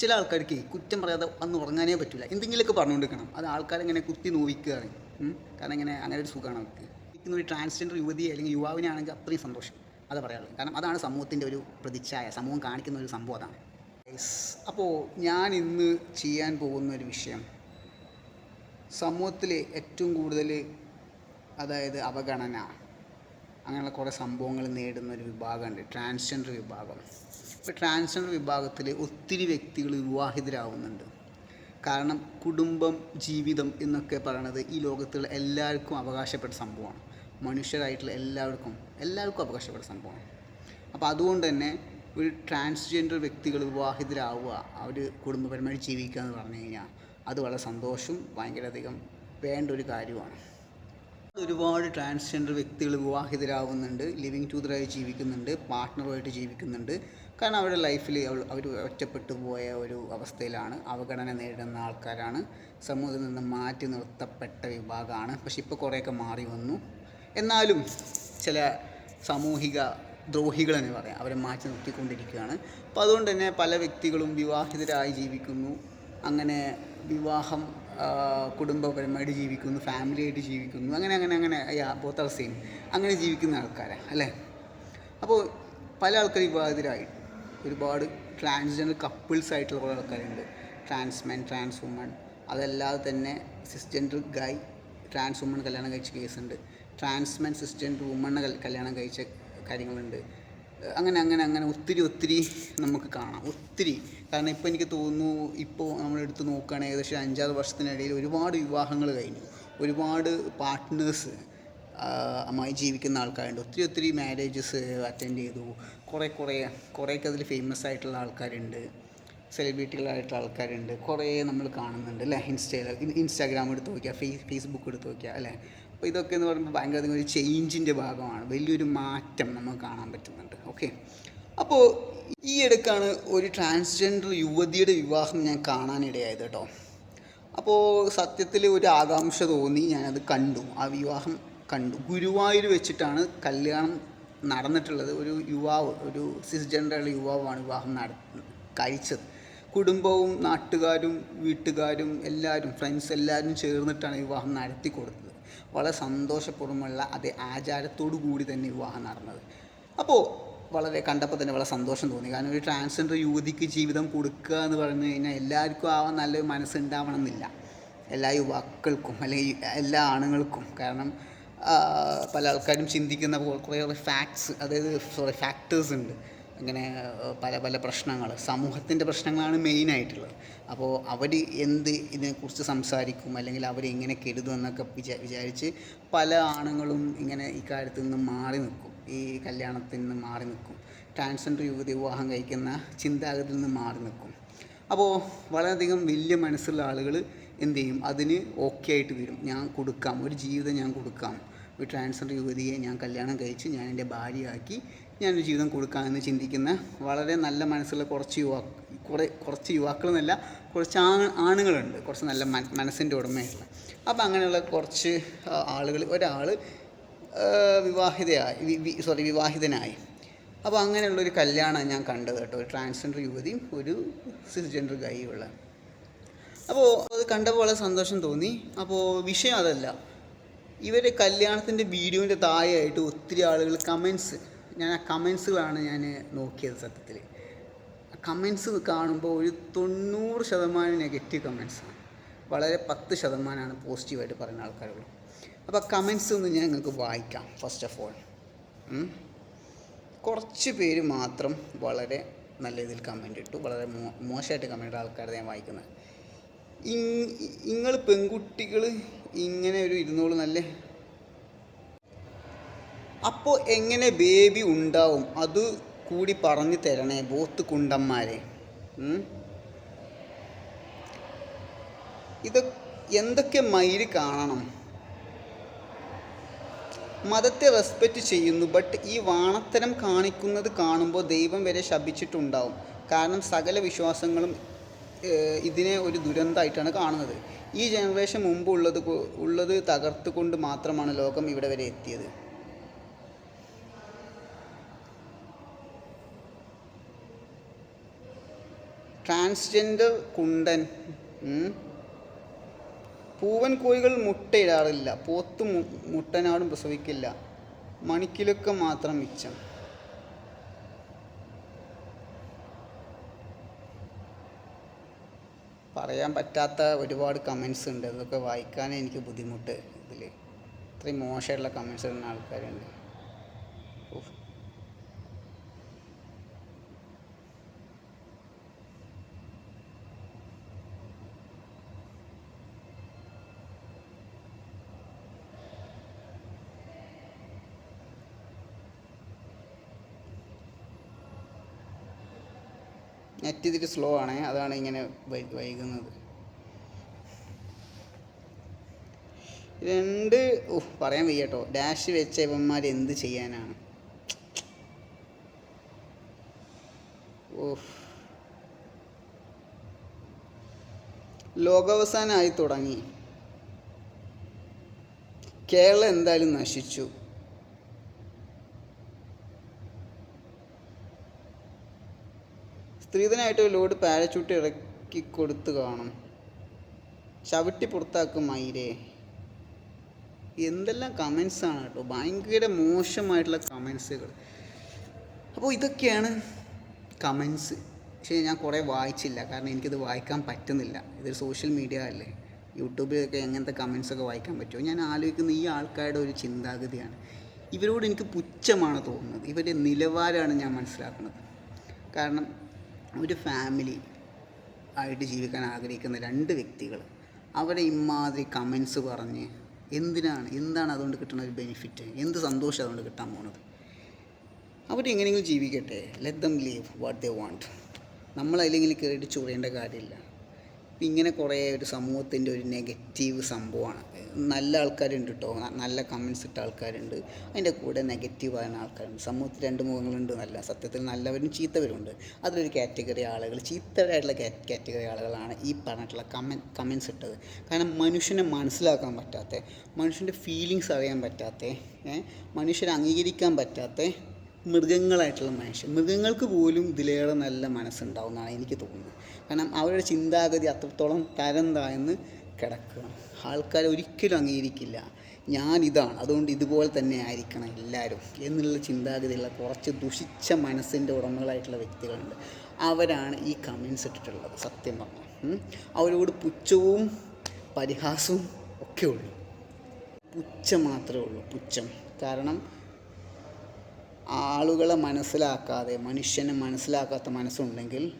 ചില ആൾക്കാർക്ക് കുറ്റം പറയാതെ അന്ന് ഉറങ്ങാനേ പറ്റില്ല എന്തെങ്കിലുമൊക്കെ പറഞ്ഞുകൊണ്ടിരിക്കണം അത് ആൾക്കാരെങ്ങനെ കുത്തി നോവിക്കുകയാണ്. കാരണം ഇങ്ങനെ അങ്ങനെ ഒരു സുഖമാണ് അവർക്ക്. ഇരിക്കുന്ന ഒരു ട്രാൻസ്ജെൻഡർ യുവതി അല്ലെങ്കിൽ യുവാവിനെ ആണെങ്കിൽ അത്രയും സന്തോഷം. അത് പറയാനുള്ളത് കാരണം അതാണ് സമൂഹത്തിന്റെ ഒരു പ്രതിച്ഛായ. സമൂഹം കാണിക്കുന്ന ഒരു സംഭവം അതാണ്. അപ്പോൾ ഞാൻ ഇന്ന് ചെയ്യാൻ പോകുന്ന ഒരു വിഷയം സമൂഹത്തിൽ ഏറ്റവും കൂടുതൽ അതായത് അവഗണന. അങ്ങനെയുള്ള കുറേ സംഭവങ്ങൾ നേടുന്ന ഒരു വിഭാഗമുണ്ട്. ട്രാൻസ്ജെൻഡർ വിഭാഗം. ഇപ്പോൾ ട്രാൻസ്ജെൻഡർ വിഭാഗത്തിൽ ഒത്തിരി വ്യക്തികൾ വിവാഹിതരാകുന്നുണ്ട് കാരണം കുടുംബം ജീവിതം എന്നൊക്കെ പറയണത് ഈ ലോകത്തുള്ള എല്ലാവർക്കും അവകാശപ്പെട്ട സംഭവമാണ്. മനുഷ്യരായിട്ടുള്ള എല്ലാവർക്കും എല്ലാവർക്കും അവകാശപ്പെട്ട സംഭവമാണ്. അപ്പോൾ അതുകൊണ്ട് തന്നെ ഒരു ട്രാൻസ്ജെൻഡർ വ്യക്തികൾ വിവാഹിതരാവുക അവർ കുടുംബപരമായി ജീവിക്കുക എന്ന് പറഞ്ഞു കഴിഞ്ഞാൽ അത് വളരെ സന്തോഷവും ഭയങ്കരധികം വേണ്ട ഒരു കാര്യമാണ്. ഒരുപാട് ട്രാൻസ്ജെൻഡർ വ്യക്തികൾ വിവാഹിതരാകുന്നുണ്ട് ലിവിങ് ടൂതറായി ജീവിക്കുന്നുണ്ട് പാർട്ട്ണറുമായിട്ട് ജീവിക്കുന്നുണ്ട്. കാരണം അവരുടെ ലൈഫിൽ അവർ ഒറ്റപ്പെട്ടു പോയ ഒരു അവസ്ഥയിലാണ് അവഗണന നേരിടുന്ന ആൾക്കാരാണ്. സമൂഹത്തിൽ നിന്ന് മാറ്റി നിർത്തപ്പെട്ട വിഭാഗമാണ്. പക്ഷെ ഇപ്പോൾ കുറേയൊക്കെ മാറി വന്നു. എന്നാലും ചില സാമൂഹിക ദ്രോഹികൾ എന്ന് പറയാം അവരെ മാറ്റി നിർത്തിക്കൊണ്ടിരിക്കുകയാണ്. അപ്പോൾ അതുകൊണ്ട് തന്നെ പല വ്യക്തികളും വിവാഹിതരായി ജീവിക്കുന്നു. അങ്ങനെ വിവാഹം കുടുംബപരമായിട്ട് ജീവിക്കുന്നു ഫാമിലിയായിട്ട് ജീവിക്കുന്നു അങ്ങനെ അങ്ങനെ അങ്ങനെ യാ ബോത്ത് ആർ സെയിം അങ്ങനെ ജീവിക്കുന്ന ആൾക്കാരാണ് അല്ലേ? അപ്പോൾ പല ആൾക്കാർ വിവാഹിതരായി. ഒരുപാട് ട്രാൻസ്ജെൻഡർ കപ്പിൾസ് ആയിട്ടുള്ള കുറേ ആൾക്കാരുണ്ട്. ട്രാൻസ്മെൻ ട്രാൻസ് വുമൺ അതല്ലാതെ തന്നെ സിസ്ജെൻഡർ ഗായ് ട്രാൻസ് വുമൺ കല്യാണം കഴിച്ച കേസുണ്ട് ട്രാൻസ്മെൻ സിസ്ജെൻഡർ വുമണ് കല്യാണം കഴിച്ച കാര്യങ്ങളുണ്ട്. അങ്ങനെ അങ്ങനെ അങ്ങനെ ഒത്തിരി ഒത്തിരി നമുക്ക് കാണാം. ഒത്തിരി. കാരണം ഇപ്പോൾ എനിക്ക് തോന്നുന്നു ഇപ്പോൾ നമ്മളെടുത്ത് നോക്കുകയാണെങ്കിൽ ഏകദേശം അഞ്ചാറ് വർഷത്തിനിടയിൽ ഒരുപാട് വിവാഹങ്ങൾ കഴിഞ്ഞു. ഒരുപാട് പാർട്ട്നേഴ്സ് അമ്മായി ജീവിക്കുന്ന ആൾക്കാരുണ്ട്. ഒത്തിരി ഒത്തിരി മാരേജസ് അറ്റൻഡ് ചെയ്തു. കുറേ കുറേ കുറേയൊക്കെ അതിൽ ഫേമസ് ആയിട്ടുള്ള ആൾക്കാരുണ്ട്. സെലിബ്രിറ്റികളായിട്ടുള്ള ആൾക്കാരുണ്ട്. കുറേ നമ്മൾ കാണുന്നുണ്ട് അല്ലേ? ഇൻസ്റ്റയിൽ ഇൻസ്റ്റാഗ്രാം എടുത്ത് നോക്കിയാൽ ഫേസ് ഫേസ്ബുക്ക് എടുത്ത് നോക്കിയാൽ അല്ലേ? അപ്പോൾ ഇതൊക്കെ എന്ന് പറയുമ്പോൾ ഭയങ്കര ഒരു ചേഞ്ചിന്റെ ഭാഗമാണ്. വലിയൊരു മാറ്റം നമുക്ക് കാണാൻ പറ്റുന്നുണ്ട്. ഓക്കെ അപ്പോൾ ഈ ഇടയ്ക്കാണ് ഒരു ട്രാൻസ്ജെൻഡർ യുവതിയുടെ വിവാഹം ഞാൻ കാണാനിടയായത് കേട്ടോ. അപ്പോൾ സത്യത്തിൽ ഒരു ആകാംക്ഷ തോന്നി ഞാനത് കണ്ടു. ആ വിവാഹം കണ്ടു. ഗുരുവായൂർ വെച്ചിട്ടാണ് കല്യാണം നടന്നിട്ടുള്ളത്. ഒരു യുവാവ് ഒരു സിസ്ജെൻഡറുള്ള യുവാവാണ് വിവാഹം നട കഴിച്ചത്. കുടുംബവും നാട്ടുകാരും വീട്ടുകാരും എല്ലാവരും ഫ്രണ്ട്സ് എല്ലാവരും ചേർന്നിട്ടാണ് വിവാഹം നടത്തി കൊടുത്തത്. വളരെ സന്തോഷപൂർവമുള്ള അതേ ആചാരത്തോടു കൂടി തന്നെ വിവാഹം നടന്നത്. അപ്പോൾ വളരെ കണ്ടപ്പോൾ തന്നെ വളരെ സന്തോഷം തോന്നി. കാരണം ഒരു ട്രാൻസ്ജെൻഡർ യുവതിക്ക് ജീവിതം കൊടുക്കുക എന്ന് പറഞ്ഞു കഴിഞ്ഞാൽ എല്ലാവർക്കും ആവാൻ നല്ലൊരു മനസ്സുണ്ടാവണം എന്നില്ല എല്ലാ യുവാക്കൾക്കും അല്ലെങ്കിൽ എല്ലാ ആണുങ്ങൾക്കും. കാരണം പല ആൾക്കാരും ചിന്തിക്കുന്ന കുറേ കുറേ ഫാക്ട്സ് അതായത് സോറി ഫാക്ടേഴ്സ് ഉണ്ട്. ഇങ്ങനെ പല പല പ്രശ്നങ്ങൾ സമൂഹത്തിന്റെ പ്രശ്നങ്ങളാണ് മെയിനായിട്ടുള്ളത്. അപ്പോൾ അവർ എന്ത് ഇതിനെക്കുറിച്ച് സംസാരിക്കും അല്ലെങ്കിൽ അവരെങ്ങനെ കരുതും എന്നൊക്കെ വിചാ വിചാരിച്ച് പല ആണുങ്ങളും ഇങ്ങനെ ഇക്കാര്യത്തിൽ കാര്യത്തിൽ നിന്ന് മാറി നിൽക്കും. ഈ കല്യാണത്തിൽ നിന്ന് മാറി നിൽക്കും. ട്രാൻസ്ജെൻഡർ യുവതി വിവാഹം കഴിക്കുന്ന ചിന്താഗതിയിൽ നിന്ന് മാറി നിൽക്കും. അപ്പോൾ വളരെയധികം വലിയ മനസ്സുള്ള ആളുകൾ എന്ത് ചെയ്യും? അതിന് ഓക്കെ ആയിട്ട് വരും. ഞാൻ കൊടുക്കാം. ഒരു ജീവിതം ഞാൻ കൊടുക്കാം. ഒരു ട്രാൻസ്ജെൻഡർ യുവതിയെ ഞാൻ കല്യാണം കഴിച്ച്. ഞാൻ എന്റെ ഭാര്യയാക്കി. ഞാനൊരു ജീവിതം കൊടുക്കാമെന്ന് ചിന്തിക്കുന്ന വളരെ നല്ല മനസ്സുള്ള കുറച്ച് യുവാ കുറേ കുറച്ച് യുവാക്കൾ എന്നല്ല കുറച്ച് ആ ആണുങ്ങളുണ്ട്. കുറച്ച് നല്ല മന- മനസ്സിന്റെ ഉടമയുള്ള അപ്പോൾ അങ്ങനെയുള്ള കുറച്ച് ആളുകൾ ഒരാൾ വിവാഹിതയായി സോറി വിവാഹിതനായി. അപ്പോൾ അങ്ങനെയുള്ളൊരു കല്യാണം ഞാൻ കണ്ടത് കേട്ടോ. ഒരു ട്രാൻസ്ജെൻഡർ യുവതിയും ഒരു സിസ്ജെൻഡർ ഗൈയുള്ള അപ്പോൾ അത് കണ്ടപ്പോൾ വളരെ സന്തോഷം തോന്നി. അപ്പോൾ വിഷയം അതല്ല. ഇവരെ കല്യാണത്തിന്റെ വീഡിയോന്റെ താഴെയായിട്ട് ഒത്തിരി ആളുകൾ കമൻസ് ഞാൻ ആ കമൻസുകളാണ് ഞാൻ നോക്കിയത് സത്യത്തിൽ കമൻസ് കാണുമ്പോൾ ഒരു തൊണ്ണൂറ് ശതമാനം നെഗറ്റീവ് കമൻസാണ് വളരെ പത്ത് ശതമാനമാണ് പോസിറ്റീവായിട്ട് പറയുന്ന ആൾക്കാരുള്ളൂ അപ്പോൾ കമൻസ് ഒന്ന് ഞാൻ നിങ്ങൾക്ക് വായിക്കാം ഫസ്റ്റ് ഓഫ് ഓൾ കുറച്ച് പേര് മാത്രം വളരെ നല്ല രീതിയിൽ കമന്റ് ഇട്ടു. വളരെ മോ മോശമായിട്ട് കമന്റ് ഇട്ട ആൾക്കാരെ ഞാൻ വായിക്കുന്നത്. നിങ്ങൾ പെൺകുട്ടികൾ ഇങ്ങനെ ഒരു ഇരുന്നോളൂ നല്ല? അപ്പോൾ എങ്ങനെ ബേബി ഉണ്ടാവും? അത് കൂടി പറഞ്ഞു തരണേ ബോത്ത് കുണ്ടന്മാരെ? ഇത് എന്തൊക്കെ മൈര് കാണണം? മതത്തെ റെസ്പെക്റ്റ് ചെയ്യുന്നു ബട്ട് ഈ വാണത്തരം കാണിക്കുന്നത് കാണുമ്പോൾ ദൈവം വരെ ശപിച്ചിട്ടുണ്ടാവും. കാരണം സകല വിശ്വാസങ്ങളും ഇതിനെ ഒരു ദുരന്തമായിട്ടാണ് കാണുന്നത്. ഈ ജനറേഷൻ മുമ്പ് ഉള്ളത് ഉള്ളത് തകർത്തുകൊണ്ട് മാത്രമാണ് ലോകം ഇവിടെ വരെ എത്തിയത്. ട്രാൻസ്ജെൻഡർ കുണ്ടൻ പൂവൻ കോഴികൾ മുട്ടയിടാറില്ല പോത്ത് മുട്ടനാടും പ്രസവിക്കില്ല മണിക്കിലൊക്കെ മാത്രം മിച്ചം. പറയാൻ പറ്റാത്ത ഒരുപാട് കമൻസ് ഉണ്ട്. അതൊക്കെ വായിക്കാനേ എനിക്ക് ബുദ്ധിമുട്ട് ഇതിൽ ഇത്രയും മോശമായിട്ടുള്ള കമൻസ് ഇടുന്ന ആൾക്കാരുണ്ട്. നെറ്റ് ഇതിൽ സ്ലോ ആണ് അതാണ് ഇങ്ങനെ വൈകുന്നത്. രണ്ട് ഉഫ്, പറയാൻ വയ്യ കേട്ടോ ഡാഷ് വെച്ച ഇവന്മാർ എന്ത് ചെയ്യാനാണ്? ഓഹ് ലോകാവസാനമായി തുടങ്ങി. കേരളം എന്തായാലും നശിച്ചു. സ്ത്രീധനായിട്ട് ലോഡ് പാരച്യൂട്ട് ഇറക്കി കൊടുത്ത് കാണും. ചവിട്ടി പുറത്താക്കും മയിലേ. എന്തെല്ലാം കമൻസ് ആണ് കേട്ടോ. ഭയങ്കര മോശമായിട്ടുള്ള കമൻസുകൾ അപ്പോൾ ഇതൊക്കെയാണ് കമൻസ് പക്ഷേ ഞാൻ കുറേ വായിച്ചില്ല. കാരണം എനിക്കിത് വായിക്കാൻ പറ്റുന്നില്ല. ഇതൊരു സോഷ്യൽ മീഡിയ അല്ലേ. യൂട്യൂബിലൊക്കെ എങ്ങനത്തെ കമൻസൊക്കെ വായിക്കാൻ പറ്റുമോ? ഞാൻ ആലോചിക്കുന്ന ഈ ആൾക്കാരുടെ ഒരു ചിന്താഗതിയാണ്. ഇവരോട് എനിക്ക് പുച്ഛമാണ് തോന്നുന്നത്. ഇവരുടെ നിലവാരമാണ് ഞാൻ മനസ്സിലാക്കുന്നത്. കാരണം ഒരു ഫാമിലി ആയിട്ട് ജീവിക്കാൻ ആഗ്രഹിക്കുന്ന രണ്ട് വ്യക്തികൾ അവരെ ഇമാതിരി കമൻസ് പറഞ്ഞ് എന്തിനാണ് എന്താണ് അതുകൊണ്ട് കിട്ടുന്ന ഒരു ബെനിഫിറ്റ് എന്ത് സന്തോഷം അതുകൊണ്ട് കിട്ടാൻ പോണത്? അവർ എങ്ങനെയെങ്കിലും ജീവിക്കട്ടെ. Let them live what they want നമ്മളതിലെങ്കിലും കയറിയിട്ട് ചൊറിയേണ്ട കാര്യമില്ല. ഇപ്പം ഇങ്ങനെ കുറേ ഒരു സമൂഹത്തിന്റെ ഒരു നെഗറ്റീവ് സംഭവമാണ്. നല്ല ആൾക്കാരുണ്ട് കേട്ടോ നല്ല കമൻസ് ഇട്ട ആൾക്കാരുണ്ട്. അതിന്റെ കൂടെ നെഗറ്റീവ് ആയ ആൾക്കാരുണ്ട്. സമൂഹത്തിൽ രണ്ട് മുഖങ്ങളുണ്ട് നല്ല സത്യത്തിൽ നല്ലവരും ചീത്തവരുണ്ട് അതിലൊരു കാറ്റഗറി ആളുകൾ ചീത്തവരായിട്ടുള്ള കാറ്റഗറി ആളുകളാണ് ഈ പറഞ്ഞിട്ടുള്ള കമൻ കമൻസ് ഇട്ടത്. കാരണം മനുഷ്യനെ മനസ്സിലാക്കാൻ പറ്റാത്ത മനുഷ്യന്റെ ഫീലിങ്സ് അറിയാൻ പറ്റാത്ത മനുഷ്യനെ അംഗീകരിക്കാൻ പറ്റാത്ത മൃഗങ്ങളായിട്ടുള്ള മനുഷ്യൻ മൃഗങ്ങൾക്ക് പോലും ഇതിലേറെ നല്ല മനസ്സുണ്ടാവും എന്നാണ് എനിക്ക് തോന്നുന്നത്. കാരണം അവരുടെ ചിന്താഗതി അത്രത്തോളം തരം താഴ്ന്ന് കിടക്കുകയാണ്. ആൾക്കാർ ഒരിക്കലും അംഗീകരിക്കില്ല. ഞാനിതാണ് അതുകൊണ്ട് ഇതുപോലെ തന്നെ ആയിരിക്കണം എല്ലാവരും എന്നുള്ള ചിന്താഗതിയുള്ള കുറച്ച് ദുഷിച്ച മനസ്സിന്റെ ഉടമകളായിട്ടുള്ള വ്യക്തികളുണ്ട്. അവരാണ് ഈ കമൻസ് ഇട്ടിട്ടുള്ളത് സത്യം പറഞ്ഞാൽ. അവരോട് പുച്ഛവും പരിഹാസവും ഒക്കെ ഉള്ളൂ. പുച്ഛം മാത്രമേ ഉള്ളൂ പുച്ഛം. കാരണം ആളുകളെ മനസ്സിലാക്കാതെ മനുഷ്യനെ മനസ്സിലാക്കാത്ത മനസ്സുണ്ടെങ്കിൽ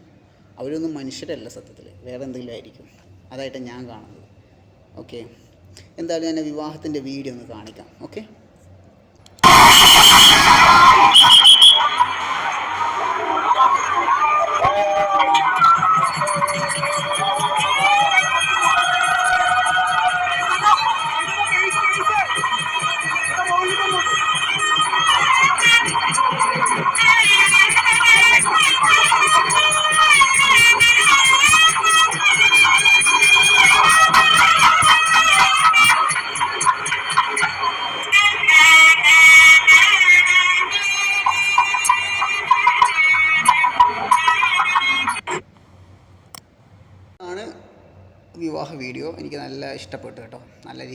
അവരൊന്നും മനുഷ്യരല്ല സത്യത്തിൽ. വേറെ എന്തെങ്കിലും ആയിരിക്കും. അതായിട്ട് ഞാൻ കാണുന്നത്. ഓക്കെ എന്തായാലും ഞാൻ വിവാഹത്തിന്റെ വീഡിയോ ഒന്ന് കാണിക്കാം. ഓക്കെ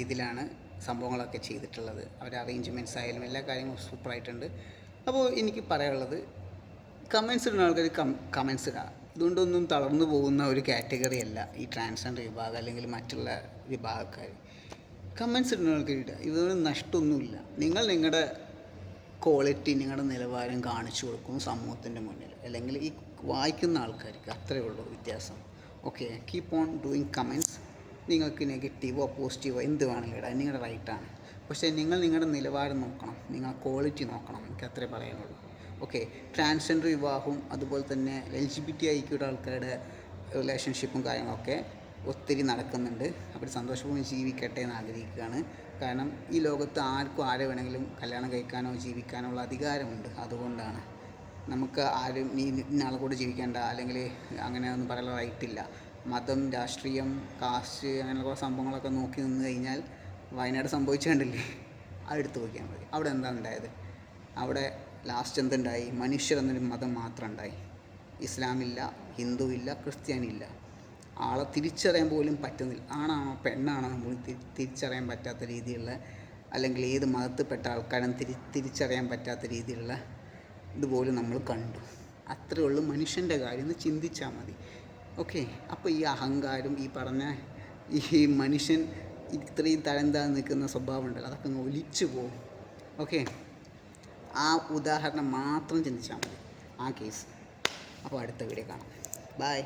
രീതിയിലാണ് സംഭവങ്ങളൊക്കെ ചെയ്തിട്ടുള്ളത്. അവരുടെ അറേഞ്ച്മെന്റ്സ് ആയാലും എല്ലാ കാര്യങ്ങളും സൂപ്പറായിട്ടുണ്ട് അപ്പോൾ എനിക്ക് പറയാനുള്ളത് കമൻസ് ഇടുന്ന ആൾക്കാർ കം കമൻസ് ഇടാം. ഇതുകൊണ്ടൊന്നും തളർന്നു പോകുന്ന ഒരു കാറ്റഗറി അല്ല ഈ ട്രാൻസ്ജെൻഡർ വിഭാഗം അല്ലെങ്കിൽ മറ്റുള്ള വിഭാഗക്കാർ കമൻസ് ഇടുന്ന ആൾക്കാർ ഇടുക ഇതൊന്നും നഷ്ടമൊന്നുമില്ല. നിങ്ങൾ നിങ്ങളുടെ ക്വാളിറ്റി നിങ്ങളുടെ നിലവാരം കാണിച്ചു കൊടുക്കും സമൂഹത്തിന്റെ മുന്നിൽ. അല്ലെങ്കിൽ ഈ വായിക്കുന്ന ആൾക്കാർക്ക് അത്രയേ ഉള്ളൂ വ്യത്യാസം. Okay keep on doing comments നിങ്ങൾക്ക് നെഗറ്റീവോ പോസിറ്റീവോ എന്ത് വേണമെങ്കിലും ഇടാം. നിങ്ങളുടെ റൈറ്റാണ് പക്ഷേ നിങ്ങൾ നിങ്ങളുടെ നിലവാരം നോക്കണം. നിങ്ങൾ ക്വാളിറ്റി നോക്കണം. എനിക്ക് അത്രേ പറയാനുള്ളൂ. ഓക്കെ ട്രാൻസ്ജെൻഡർ വിവാഹവും അതുപോലെ തന്നെ എൽ ജി ബി ടി ഐക്യുടെ ആൾക്കാരുടെ റിലേഷൻഷിപ്പും കാര്യങ്ങളൊക്കെ ഒത്തിരി നടക്കുന്നുണ്ട്. അവർ സന്തോഷപൂർവം ജീവിക്കട്ടെ എന്ന് ആഗ്രഹിക്കുകയാണ്. കാരണം ഈ ലോകത്ത് ആർക്കും ആരെ വേണമെങ്കിലും കല്യാണം കഴിക്കാനോ ജീവിക്കാനോ ഉള്ള അധികാരമുണ്ട്. അതുകൊണ്ടാണ്. നമുക്ക് ആരും നീ ഇന്നാളെ കൂടെ ജീവിക്കേണ്ട അല്ലെങ്കിൽ അങ്ങനെ ഒന്നും പറയാനുള്ള റൈറ്റില്ല മതം രാഷ്ട്രീയം കാസ്റ്റ് അങ്ങനെയുള്ള കുറേ സംഭവങ്ങളൊക്കെ നോക്കി നിന്ന് കഴിഞ്ഞാൽ വയനാട് സംഭവിച്ചു കണ്ടില്ലേ? അതെടുത്ത് നോക്കിയാൽ മതി. അവിടെ എന്താണ് ഉണ്ടായത്? അവിടെ ലാസ്റ്റ് എന്തുണ്ടായി മനുഷ്യർ എന്നൊരു മതം മാത്രം ഉണ്ടായി. ഇസ്ലാമില്ല ഹിന്ദുവില്ല ക്രിസ്ത്യാനില്ല ആളെ തിരിച്ചറിയാൻ പോലും പറ്റുന്നില്ല. ആണാണോ പെണ്ണാണോ തി- തിരിച്ചറിയാൻ പറ്റാത്ത രീതിയിലുള്ള അല്ലെങ്കിൽ ഏത് മതത്തിൽപ്പെട്ട ആൾക്കാരും തിരി തിരിച്ചറിയാൻ പറ്റാത്ത രീതിയിലുള്ള ഇതുപോലും നമ്മൾ കണ്ടു. അത്രേ ഉള്ളൂ മനുഷ്യന്റെ കാര്യം. ഒന്ന് ചിന്തിച്ചാൽ മതി. ഓക്കെ അപ്പോൾ ഈ അഹങ്കാരം ഈ പറഞ്ഞ ഈ മനുഷ്യൻ ഇത്രയും തഴന്താൻ നിൽക്കുന്ന സ്വഭാവം ഉണ്ടല്ലോ അതൊക്കെ അങ്ങ് ഒലിച്ചു പോകും. ഓക്കെ ആ ഉദാഹരണം മാത്രം ചിന്തിച്ചാൽ മതി ആ കേസ്. അപ്പോൾ അടുത്ത വീഡിയോ കാണാം. ബൈ